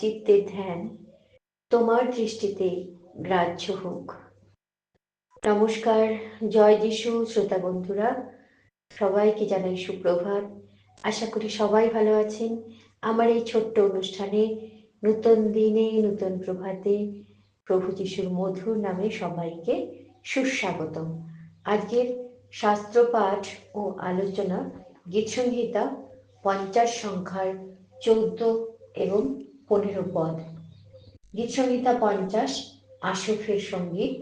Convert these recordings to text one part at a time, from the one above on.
চিত্তের ধ্যান তোমার দৃষ্টিতে গ্রাহ্য হোক। নমস্কার, জয় যিশু শ্রোতা বন্ধুরা। সবাইকে জানাই সুপ্রভাত। আশা করি সবাই ভালো আছেন। আমার এই ছোট্ট অনুষ্ঠানে নূতন দিনে, নূতন প্রভাতে প্রভু যিশুর মধুর নামে সবাইকে সুস্বাগতম। আজকের শাস্ত্রপাঠ ও আলোচনা গীতসংহিতা পঞ্চাশ সংখ্যার চৌদ্দ এবং পনেরো পদ। গীতসংহিতা পঞ্চাশ, আশফের সংগীত।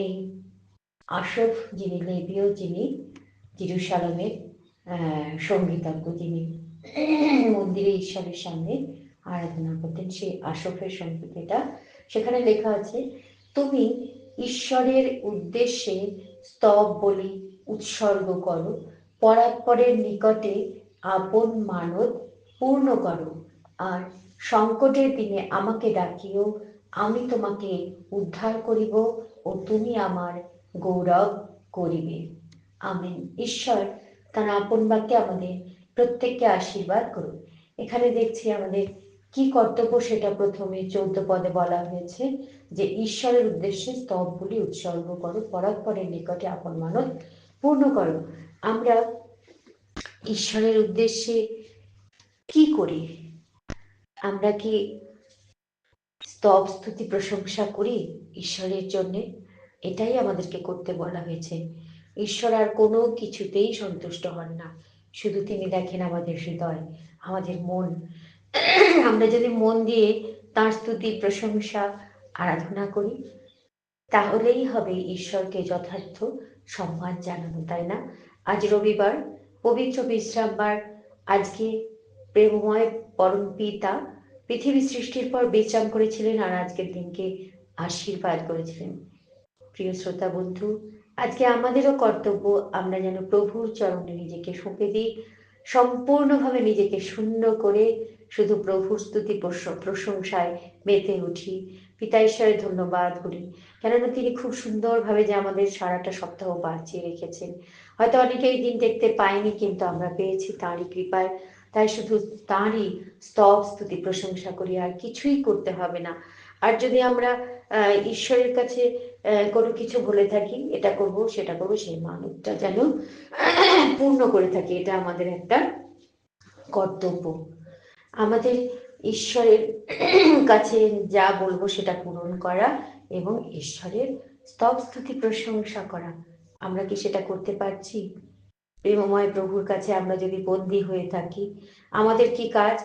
এই আশফ যিনি লেবীয় যিনি জিরুসালামের সঙ্গীতজ্ঞ যিনি মন্দিরে ঈশ্বরের সামনে আরাধনা করতেন, সেই আশফের সংগীত এটা। সেখানে লেখা আছে, তুমি ঈশ্বরের উদ্দেশ্যে স্তব বলি উৎসর্গ করো, পরাৎপরের নিকটে আপন মানত পূর্ণ করো, আর সংকটের দিনে আমাকে ডাকিও, আমি তোমাকে উদ্ধার করিব ও তুমি আমার গৌরব করিবে। আমেন। ঈশ্বর, তার আপন বাক্যে আমাদের প্রত্যেককে আশীর্বাদ করুন। এখানে দেখছি আমাদের কি কর্তব্য সেটা প্রথমে চৌদ্দ পদে বলা হয়েছে যে, ঈশ্বরের উদ্দেশ্যে স্তবগুলি উৎসর্গ করো পরস্পরের নিকটে আপন মানত পূর্ণ করো। আমরা ঈশ্বরের উদ্দেশ্যে কি করি? আমরা কি স্তব স্তুতি প্রশংসা করি ঈশ্বরের জন্য? এটাই আমাদেরকে করতে বলা হয়েছে। ঈশ্বর আর কোনো কিছুতেই সন্তুষ্ট হন না। শুধু তিনি দেখেন আমাদের হৃদয়, আমাদের মন। আমরা যদি মন দিয়ে তাঁর স্তুতি, প্রশংসা, আরাধনা করি, তাহলেই হবে ঈশ্বরকে যথার্থ সম্মান জানানো, তাই না? আজ রবিবার, পবিত্র বিশ্রামবার। আজকে প্রেমময় পরম পিতা পৃথিবী সৃষ্টির পর বেচাম করেছিলেন আর আজকের দিনকে আশীর্বাদ করেছিলেন। প্রিয় শ্রোতা বন্ধু, আজকে আমাদেরও কর্তব্য আমরা যেন প্রভুর চরণে নিজেকে সঁপে দিই, সম্পূর্ণভাবে নিজেকে শূন্য করে শুধু প্রভুর স্তুতি প্রশংসায় মেতে উঠি। পিতা ঈশ্বরের ধন্যবাদ করি, কেননা তিনি খুব সুন্দরভাবে যে আমাদের সারাটা সপ্তাহ বাঁচিয়ে রেখেছেন। হয়তো অনেকেই দিন দেখতে পাইনি কিন্তু আমরা পেয়েছি তাঁরই কৃপায়। তাই শুধু তাঁরই স্তব স্তুতি প্রশংসা করি, আর কিছুই করতে হবে না। আর যদি আমরা ঈশ্বরের কাছে কোনো কিছু বলে থাকি, এটা করব, সেটা করব, সেই মানবটা যেন পূর্ণ করে থাকি, এটা আমাদের একটা কর্তব্য। আমাদের ঈশ্বরের কাছে যা বলব, সেটা পূরণ করা এবং ঈশ্বরের স্তব স্তুতি প্রশংসা করা। আমরা কি সেটা করতে পারছি? প্রেমময় প্রভুর কাছে আমরা যদি বন্দী হয়ে থাকি, আমাদের কি কাজ?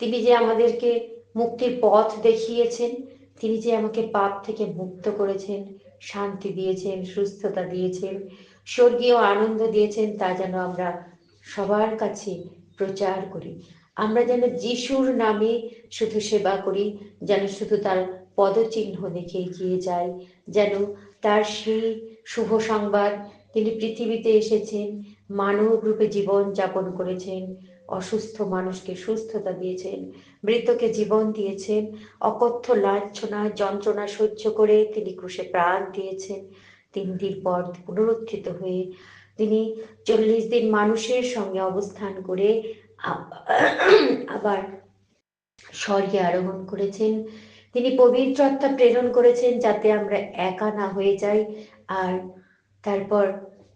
তিনি যে আমাদেরকে মুক্তির পথ দেখিয়েছেন, তিনি যে আমাকে পাপ থেকে মুক্ত করেছেন, শান্তি দিয়েছেন, সুস্থতা দিয়েছেন, স্বর্গীয় আনন্দ দিয়েছেন, তা যেন আমরা সবার কাছে প্রচার করি। আমরা যেন যিশুর নামে শুধু সেবা করি, যেন শুধু তার পদচিহ্ন দেখে এগিয়ে যাই, যেন তার সেই শুভ সংবাদ তিনি পৃথিবীতে এসেছেন মানব রূপে জীবন যাপন করেছেন, অসুস্থ মানুষকে সুস্থতা দিয়েছেন, মৃতকে জীবন দিয়েছেন, অকথ্য লাঞ্ছনা, যন্ত্রণা সহ্য করে তিনি ক্রুশে প্রাণ দিয়েছেন। তিন দিন পর পুনরুত্থিত হয়ে তিনি চল্লিশ দিন মানুষের সঙ্গে অবস্থান করে আবার স্বর্গে আরোহণ করেছেন। তিনি পবিত্র আত্মা প্রেরণ করেছেন যাতে আমরা একা না হয়ে যাই আর তারপর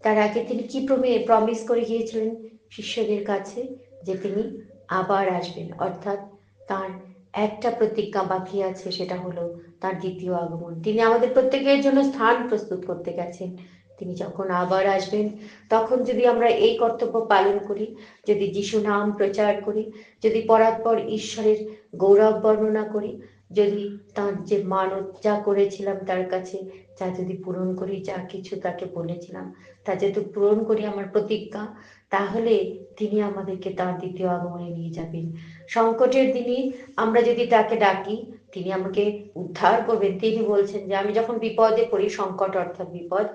তার আগে তিনি কি প্রমিস করে গিয়েছিলেন শিষ্যদের কাছে যে তিনি আবার আসবেন? অর্থাৎ তার একটা প্রতিজ্ঞা বাকি আছে, সেটা হলো তার দ্বিতীয় আগমন। তিনি আমাদের প্রত্যেকের জন্য স্থান প্রস্তুত করতে গেছেন। তিনি যখন আবার আসবেন, তখন যদি আমরা এই কর্তব্য পালন করি, যদি যিশু নাম প্রচার করি, যদি পরাৎপর ঈশ্বরের গৌরব বর্ণনা করি, যদি তার যে মানত যা করেছিলাম তার কাছে, যা যদি পূরণ করি, যা কিছু তাকে বলেছিলাম তা যেহেতু পূরণ করি আমার প্রতিজ্ঞা, তাহলে তিনি আমাদেরকে তার দ্বিতীয় আগমনে নিয়ে যাবেন। সংকটের দিনে আমরা যদি তাকে ডাকি, তিনি আমাকে উদ্ধার করবেন। তিনি বলছেন যে, আমি যখন বিপদে পড়ি, সংকট অর্থাৎ বিপদ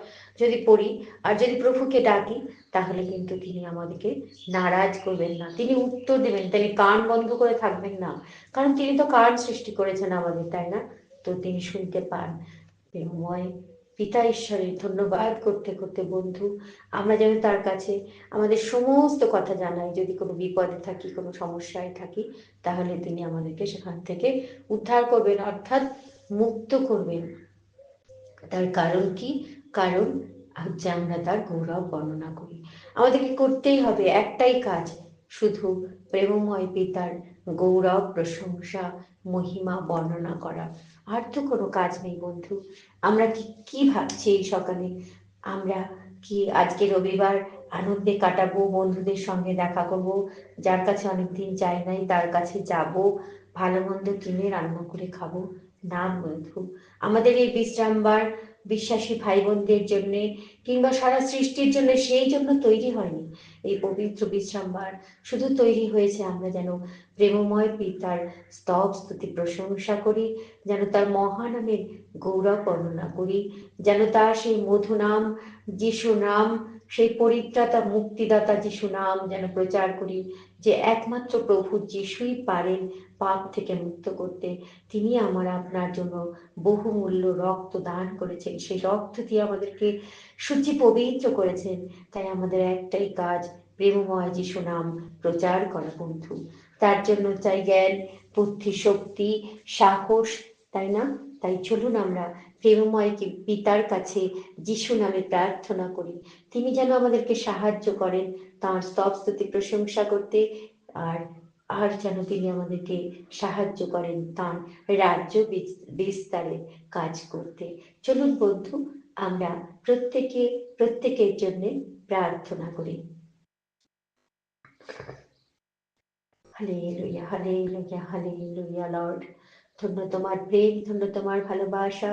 যদি পড়ি, আর যদি প্রভুকে ডাকি, তাহলে কিন্তু তিনি আমাদেরকে নারাজ করবেন না। তিনি উত্তর দেবেন, তিনি কান বন্ধ করে থাকবেন না। কারণ তিনি তো কান সৃষ্টি করেছেন আমাদের, তাই না? তো তিনি শুনতে পান। পিতা ঈশ্বরের ধন্যবাদ করতে করতে, বন্ধু, আমরা যেন তার কাছে আমাদের সমস্ত কথা জানাই। যদি কোনো বিপদে থাকি, কোনো সমস্যায় থাকি, তাহলে তিনি আমাদেরকে সেখান থেকে উদ্ধার করবেন, অর্থাৎ মুক্ত করবেন। তার কারণ কি? কারণ হচ্ছে আমরা তার গৌরব বর্ণনা করি। আমাদেরকে করতেই হবে একটাই কাজ, শুধু প্রেমময় পিতার গৌরব, প্রশংসা মহিমা বর্ণনা করা আর তো কোনো কাজ নেই বন্ধু। আমরা কি কি ভাবছি এই সকালে? আমরা কি আজকে রবিবার আনন্দে কাটাবো, বন্ধুদের সঙ্গে দেখা করব? যার কাছে অনেকদিন যাই নাই, তার কাছে যাব। ভালো মন্দ কিনে রান্না করে খাব। না বন্ধু, আমাদের এই বিশ্রামবার বিশ্বাসী ভাই বোনদের জন্যে কিংবা সারা সৃষ্টির জন্য সেই জন্য তৈরি হয়নি। এই পবিত্র বিশ্রামবার শুধু তৈরি হয়েছে আমরা যেন প্রেমময় পিতার স্তব স্তুতি প্রশংসা করি, যেন তার মহানামের গৌরব বর্ণনা করি, যেন তার সেই মধুনাম যিশু নাম সেই পরিত্রাতা মুক্তিদাতা যিশু নাম যেন প্রচার করি, যে একমাত্র প্রভু যিশুই পারেন পাপ থেকে মুক্ত করতে। তিনি আমার আপনার জন্য বহুমূল্য রক্ত দান করেছেন। সেই রক্ত দিয়ে আমাদেরকে সূচি পবিত্র করেছেন। তাই আমাদের একটাই কাজ, প্রেমময় যিশু নাম প্রচার করা, বন্ধু। তার জন্য চাই জ্ঞান, বুদ্ধি, শক্তি, সাহস, তাই না? তাই চলুন আমরা প্রেমময় পিতার কাছে যিশু নামে প্রার্থনা করি। তিনি যেন আমাদেরকে সাহায্য করেন, তাঁর স্তব স্তুতি প্রশংসা করতে, আর আর যেন তিনি আমাদেরকে সাহায্য করেন তাঁর রাজ্য বিস্তারে কাজ করতে। চলুন বন্ধু, আমরা প্রত্যেকে, প্রত্যেকের জন্য প্রার্থনা করি। হালে লইয়া হালে লইয়া হালে লইয়া লর্ড। ধন্য তোমার প্রেম ধন্য তোমার ভালোবাসা।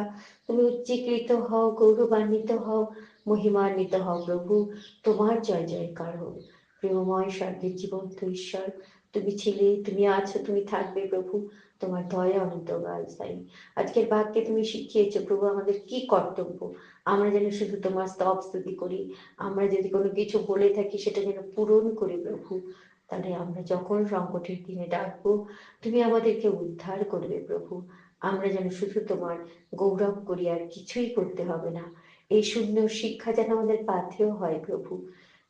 তুমি উচ্চীকৃত হও, গৌরবান্বিত হও, মহিমান্বিত হও প্রভু। তোমার জয় জয়কার হোক। প্রেমময় স্বর্গের জীবন্ত ঈশ্বর। তুমি ছিলে, তুমি আছো, তুমি থাকবে প্রভু। তোমার দয়া অনন্তকাল স্থায়ী। আজকের বাক্যে তুমি শিখিয়েছো, প্রভু, আমাদের কি কর্তব্য? আমরা যেন শুধু তোমার স্তব স্তুতি করি। আমরা যদি কোনো কিছু বলে থাকি, সেটা যেন পূরণ করি প্রভু। তাহলে আমরা যখন সংকটের দিনে ডাকবো, তুমি আমাদেরকে উদ্ধার করবে প্রভু। আমরা যেন শুধু তোমার গৌরব করি, আর কিছুই করতে হবে না। এই শূন্য শিক্ষা যেন আমাদের পাথেও হয় প্রভু।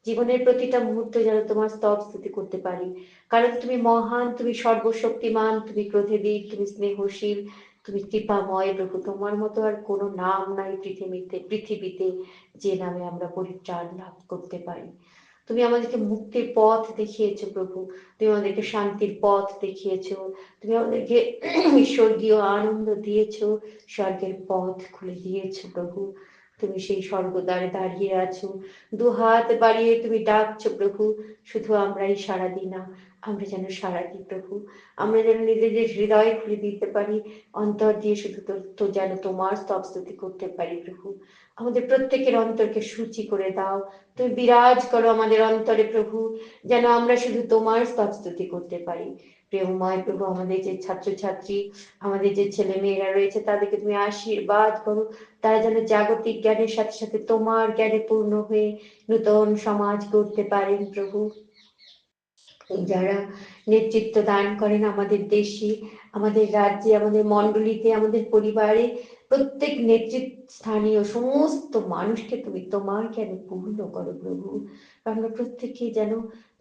জীবনের প্রতিটা মুহূর্ত যেন তোমার স্তব স্তুতি করতে পারি। কারণ তুমি মহান, তুমি সর্বশক্তিমান, তুমি ক্রোধেবীর তুমি স্নেহশীল, তুমি কৃপাময় প্রভু। তোমার মতো আর কোনো নাম নাই পৃথিবীতে পৃথিবীতে যে নামে আমরা পরিত্রাণ লাভ করতে পারি। তুমি আমাদেরকে মুক্তির পথ দেখিয়েছো, প্রভু। তুমি আমাদেরকে শান্তির পথ দেখিয়েছো। তুমি আমাদেরকে স্বর্গীয় আনন্দ দিয়েছ, স্বর্গের পথ খুলে দিয়েছ, প্রভু। তুমি সেই স্বর্গদ্বারে দাঁড়িয়ে আছো। দু হাত বাড়িয়ে তুমি ডাকছো, প্রভু। শুধু আমরাই সারা দিই না। আমরা যেন সারা দিই প্রভু। আমরা যেন নিজেদের হৃদয় খুলে দিতে পারি, অন্তর দিয়ে শুধু তো যেন তোমার স্তব স্তুতি করতে পারি প্রভু। আমাদের প্রত্যেকের অন্তরকে সূচি করে দাও। তুমি বিরাজ করো আমাদের অন্তরে প্রভু, যেন আমরা শুধু তোমার স্তব স্তুতি করতে পারি। প্রেমময় প্রভু, আমাদের যে ছাত্রছাত্রী, আমাদের যে ছেলে মেয়েরা রয়েছে, তাদেরকে তুমি আশীর্বাদ করো। তারা যেন জাগতিক জ্ঞানের সাথে সাথে তোমার জ্ঞানে পূর্ণ হয়ে নূতন সমাজ গড়তে পারেন প্রভু। যারা নেতৃত্ব দান করেন আমাদের দেশে, আমাদের রাজ্যে, আমাদের মণ্ডলীতে, আমাদের পরিবারে, প্রত্যেক নেতৃত্ব স্থানীয় সমস্ত মানুষকে তুমি তোমার জ্ঞানে পূর্ণ করো প্রভু। আমরা প্রত্যেকে যেন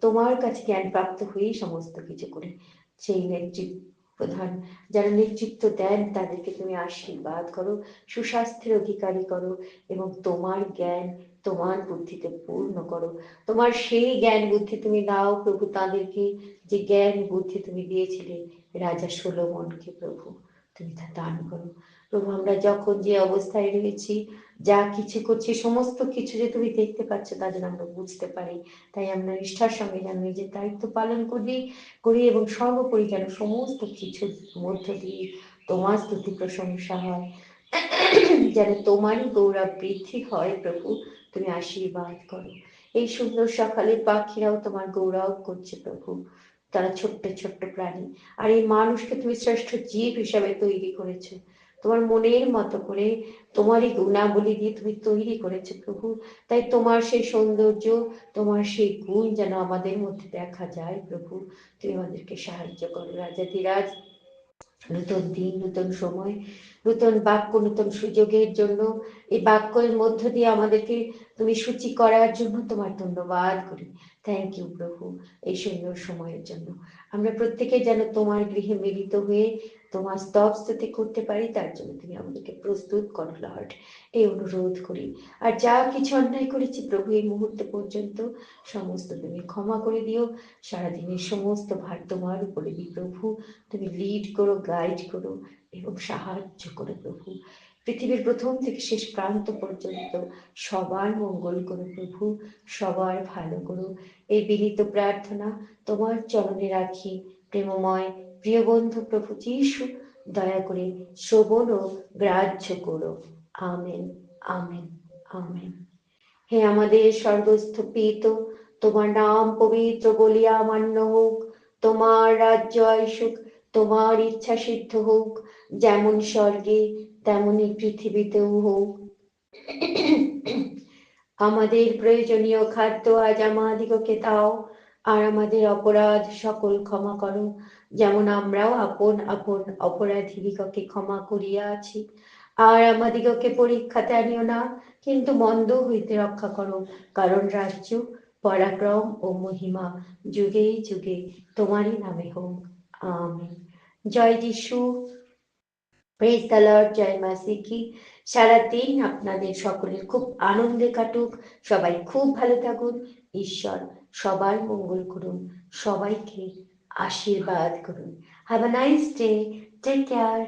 তোমার কাছে জ্ঞান প্রাপ্ত হয়েই সমস্ত কিছু করি। সেই নেতৃত্ব প্রধান, যারা নেতৃত্ব দেন তাদেরকে তুমি আশীর্বাদ করো, সুস্বাস্থ্যের অধিকারী করো এবং তোমার জ্ঞান তোমার বুদ্ধিতে পূর্ণ করো। তোমার সেই জ্ঞান বুদ্ধি তুমি দাও প্রভু, তাদেরকে যে জ্ঞান বুদ্ধি তুমি দিয়েছিলে রাজা সোলোমনকে প্রভু, তুমি তা দান করো। প্রভু, আমরা যখন যে অবস্থায় রয়েছি, যা কিছু করছি, সমস্ত কিছু যে তুমি দেখতে পাচ্ছ তা যেন আমরা বুঝতে পারি। তাই আমরা নিষ্ঠার সঙ্গে যেন নিজের দায়িত্ব পালন করি করি এবং সর্বোপরি যেন সমস্ত কিছুর মধ্য দিয়ে তোমার স্তুতি প্রশংসা হয়। যেন তোমারই গৌরব বৃদ্ধি হয় প্রভু। তুমি আশীর্বাদ করো। এই সুন্দর সকালে পাখিরাও তোমার গৌরব করছে প্রভু। তারা ছোট্ট ছোট্ট প্রাণী। আর এই মানুষকে তুমি শ্রেষ্ঠ জীব হিসাবে তৈরি করেছ। তোমার মনের মতো করে তোমারই গুণাবলী দিয়ে তুমি তৈরি করেছ প্রভু। তাই তোমার সেই সৌন্দর্য, তোমার সেই গুণ যেন আমাদের মধ্যে দেখা যায় প্রভু। তুমি আমাদেরকে সাহায্য করো রাজা রাজাধিরাজ নতুন দিন, নতুন সময়। নতুন বাক্য নতুন সুযোগের জন্য এই বাক্যের মধ্য দিয়ে আমাদেরকে তুমি সূচি করার জন্য তোমার ধন্যবাদ করি। থ্যাংক ইউ প্রভু, এই সুন্দর সময়ের জন্য। আমরা প্রত্যেকে যেন তোমার গৃহে মিলিত হয়ে তোমার স্তব স্তুতি করতে পারি, তার জন্য তুমি আমাদেরকে প্রস্তুত করো লর্ড এই অনুরোধ করি। আর যা কিছু অন্যায় করেছি প্রভু, এই মুহূর্ত পর্যন্ত সমস্ত তুমি ক্ষমা করে দিও। সারাদিনের সমস্ত ভার তোমার উপরে দিই, প্রভু। তুমি লিড করো গাইড করো এবং সাহায্য করো, প্রভু। পৃথিবীর প্রথম থেকে শেষ প্রান্ত পর্যন্ত সবার মঙ্গল করো প্রভু, সবার ভালো করো। এই বিনীত প্রার্থনা তোমার চরণে রাখি। প্রেমময়, প্রিয় বন্ধু প্রভু যিশু, দয়া করে শ্রবণ ও গ্রাহ্য করো। Amen amen amen. হে আমাদের স্বর্গস্থ পিত, তোমার নাম পবিত্র বলিয়া মান্য হোক। তোমার রাজ্য আইসুক তোমার ইচ্ছা সিদ্ধ হোক। যেমন স্বর্গে তেমনই পৃথিবীতেও হোক। আমাদের প্রয়োজনীয় খাদ্য আজ আমাদিগকে দাও, আর আমাদের অপরাধ সকল ক্ষমা করো। যেমন আমরাও আপন আপন অপরাধীদিগকে ক্ষমা করিয়া আছি আর আমাদিগকে পরীক্ষাতে আনিও না, কিন্তু মন্দ হইতে রক্ষা করো, কারণ রাজ্য, পরাক্রম ও মহিমা যুগে যুগে তোমারই নামে হোক। আমেন। জয় যিশু। প্রেস দ্য লর্ড জয় মাসি কি সারাদিন আপনাদের সকলের খুব আনন্দে কাটুক, সবাই খুব ভালো থাকুন, ঈশ্বর সবার মঙ্গল করুন, সবাইকে আশীর্বাদ করুন। Have a nice day take care